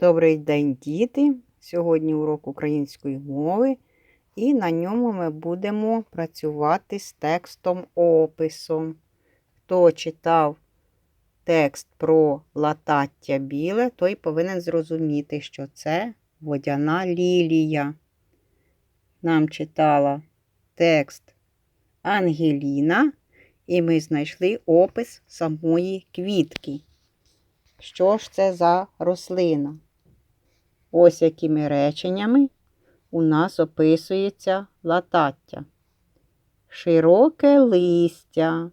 Добрий день, діти! Сьогодні урок української мови, і на ньому ми будемо працювати з текстом описом. Хто читав текст про латаття біле, той повинен зрозуміти, що це водяна лілія. Нам читала текст Ангеліна, і ми знайшли опис самої квітки. Що ж це за рослина? Ось якими реченнями у нас описується латаття. Широке листя,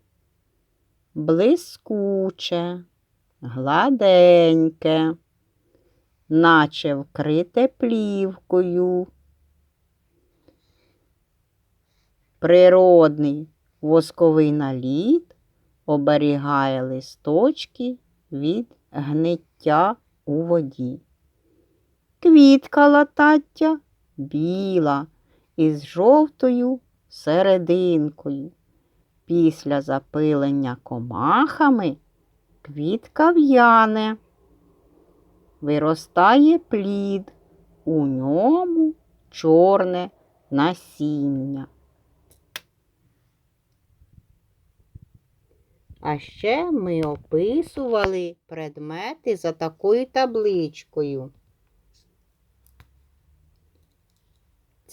блискуче, гладеньке, наче вкрите плівкою. Природний восковий наліт оберігає листочки від гниття у воді. Квітка латаття біла із жовтою серединкою. Після запилення комахами квітка в'яне, виростає плід, у ньому чорне насіння. А ще ми описували предмети за такою табличкою.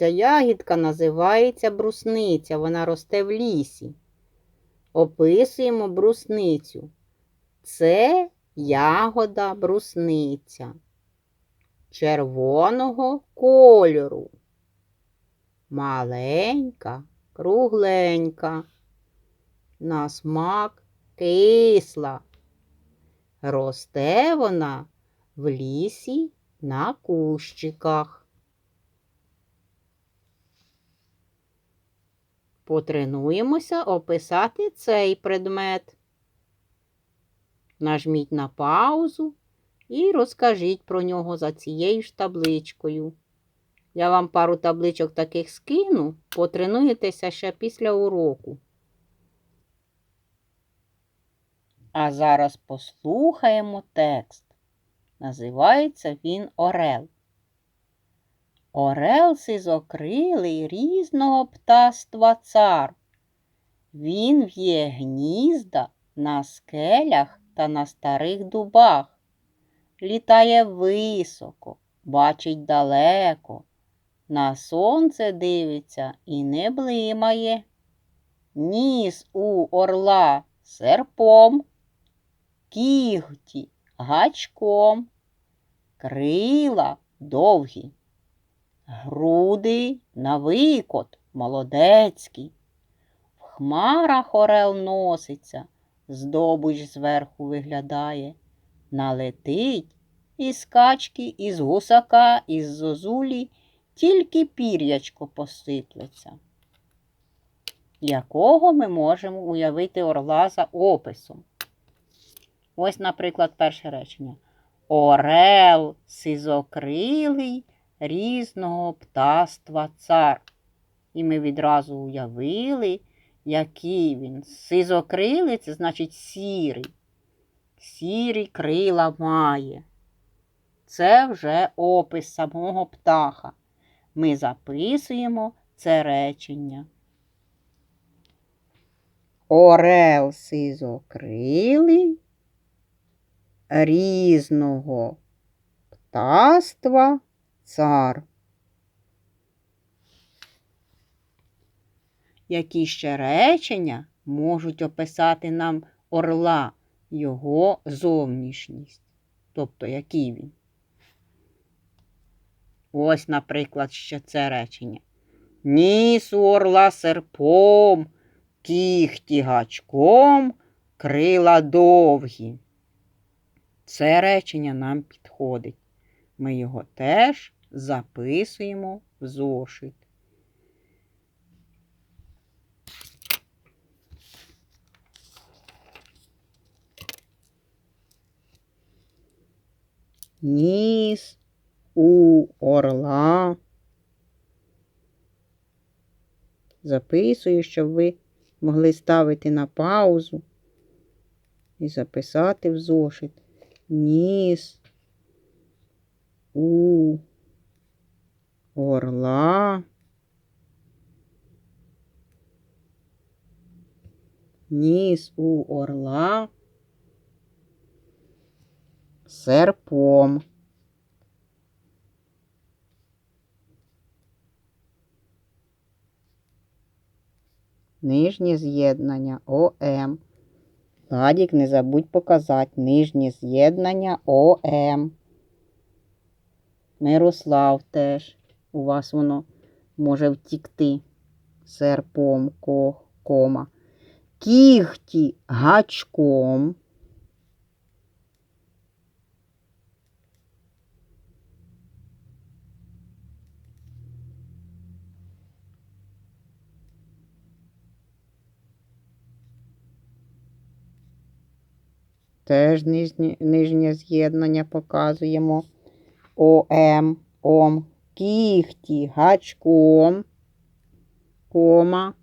Ця ягідка називається брусниця, вона росте в лісі. Описуємо брусницю. Це ягода брусниця червоного кольору. Маленька, кругленька. На смак кисла. Росте вона в лісі на кущиках. Потренуємося описати цей предмет. Нажміть на паузу і розкажіть про нього за цією ж табличкою. Я вам пару табличок таких скину, потренуєтеся ще після уроку. А зараз послухаємо текст. Називається він Орел. Орел сизокрилий різного птаства цар. Він в'є гнізда на скелях та на старих дубах. Літає високо, бачить далеко. На сонце дивиться і не блимає. Ніс у орла серпом кігті гачком, крила довгі, груди на викот молодецький. В хмарах орел носиться, здобуч зверху виглядає, налетить із качки, із гусака, із зозулі, тільки пір'ячко посиплеться. Якого ми можемо уявити орла за описом? Ось, наприклад, перше речення. Орел сизокрилий різного птаства цар. І ми відразу уявили, який він. Сизокрилий це значить сірий. Сірі крила має. Це вже опис самого птаха. Ми записуємо це речення. Орел сизокрилий різного птаства цар. Які ще речення можуть описати нам орла, його зовнішність? Тобто, який він? Ось, наприклад, ще це речення. Ніс у орла серпом, кіхті гачком, крила довгі. Це речення нам підходить. Ми його теж записуємо в зошит. Ніс у орла. Записую, щоб ви могли ставити на паузу і записати в зошит ніс у орла. Ніс у орла серпом. Нижнє з'єднання ОМ. Ладік, не забудь показати нижнє з'єднання ОМ. Мирослав теж. У вас воно може втікти серпом ко, кома. Кігті гачком. Теж нижнє, з'єднання показуємо. ОМ, ОМ, кігті, гачком, кома,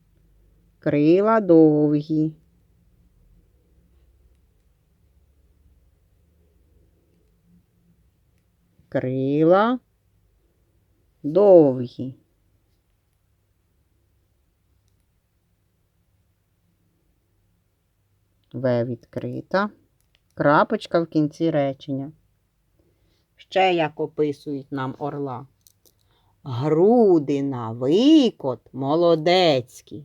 крила довгі. Крила довгі. В відкрита. Крапочка в кінці речення. Ще як описують нам орла. Груди на викот молодецькі.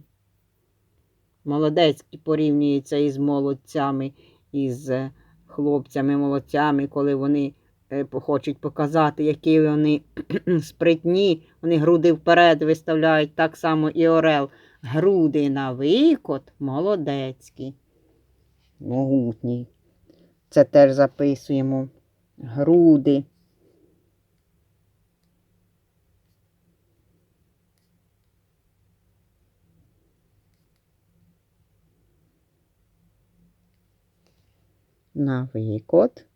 Молодецькі порівнюються із молодцями, із е, хлопцями-молодцями, коли вони е, хочуть показати, які вони спритні, вони груди вперед виставляють, так само і орел. Груди на викот молодецькі. Могутній. Це теж записуємо. Груди. На викот.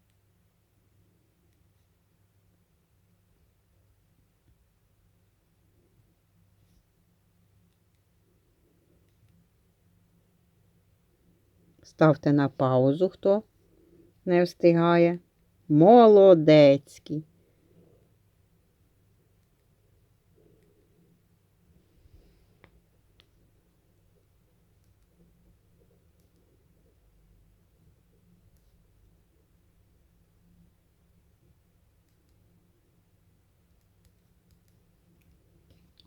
Ставте на паузу, хто не встигає. Молодецький.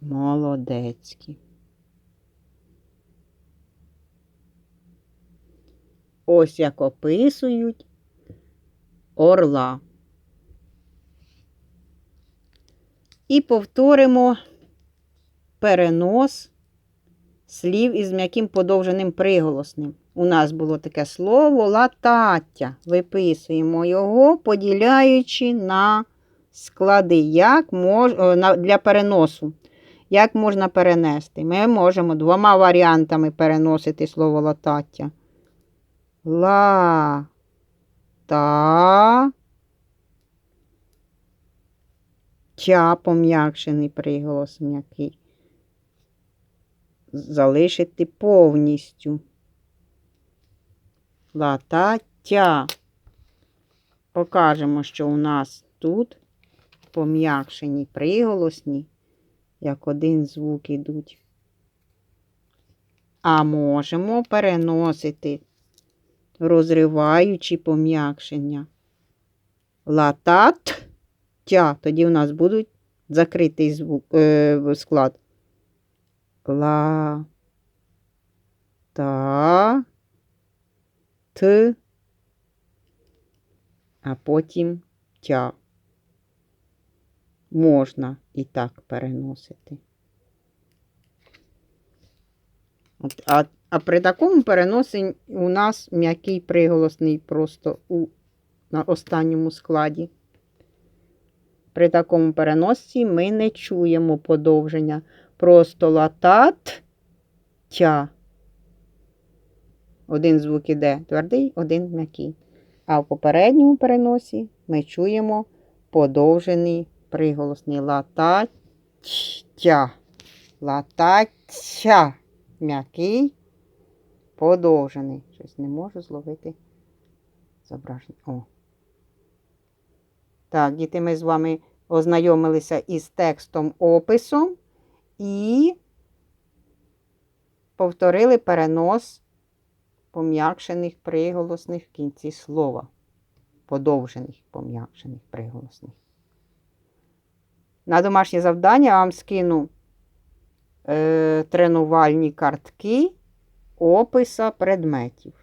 Молодецький. Ось як описують орла. І повторимо перенос слів із м'яким подовженим приголосним. У нас було таке слово латаття. Виписуємо його, поділяючи на склади як мож... для переносу. Як можна перенести? Ми можемо двома варіантами переносити слово латаття. Ла та тя пом'якшений приголос м'який. Залишити повністю. Ла та тя. Покажемо, що у нас тут пом'якшені приголосні, як один звук ідуть. А можемо переносити розриваючи пом'якшення. Латат тя. Тоді у нас будуть закритий звук, е, склад. Ла та т, а потім тя. Можна і так переносити. От, а, а при такому переносі у нас м'який приголосний просто у, на останньому складі. При такому переносі ми не чуємо подовження. Просто латат тя. Один звук іде твердий, один м'який. А в попередньому переносі ми чуємо подовжений приголосний латаття. Латаття. М'який, подовжений. Щось не можу зловити зображення. О. Так, діти, ми з вами ознайомилися із текстом описом і повторили перенос пом'якшених приголосних в кінці слова. Подовжених пом'якшених приголосних. На домашнє завдання вам скину е, тренувальні картки описа предметів.